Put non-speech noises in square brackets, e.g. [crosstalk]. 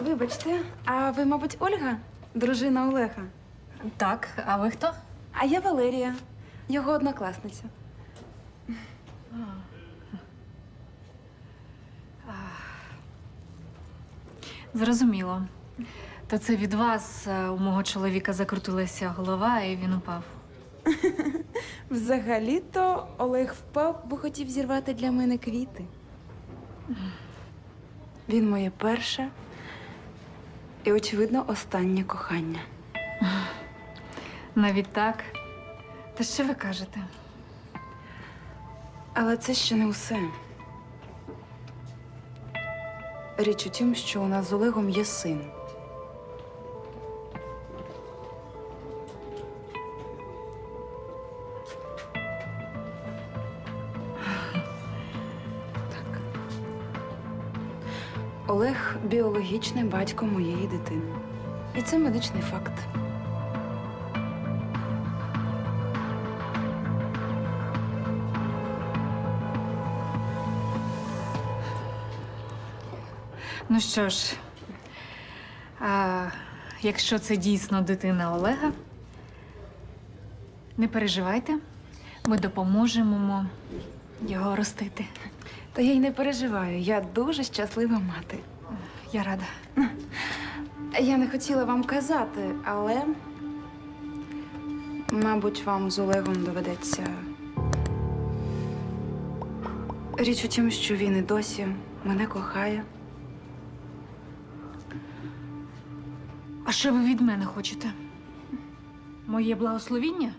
Вибачте, а ви, мабуть, Ольга, дружина Олега? Так, а ви хто? А я Валерія, його однокласниця. Зрозуміло. То це від вас е, у мого чоловіка закрутилася голова, і він упав. [laughs] Взагалі-то Олег впав, бо хотів зірвати для мене квіти. Він моє перше і, очевидно, останнє кохання. Навіть так. Та що ви кажете? Але це ще не усе. Річ у тім, що у нас з Олегом є син. Олег біологічний батько моєї дитини. І це медичний факт. Ну що ж, а, якщо це дійсно дитина Олега, не переживайте, ми допоможемо його ростити. Та я й не переживаю, я дуже щаслива мати. Я рада. Я не хотіла вам казати, але. Мабуть, вам з Олегом доведеться. Річ у тім, що він і досі мене кохає. А що ви від мене хочете? Моє благословіння?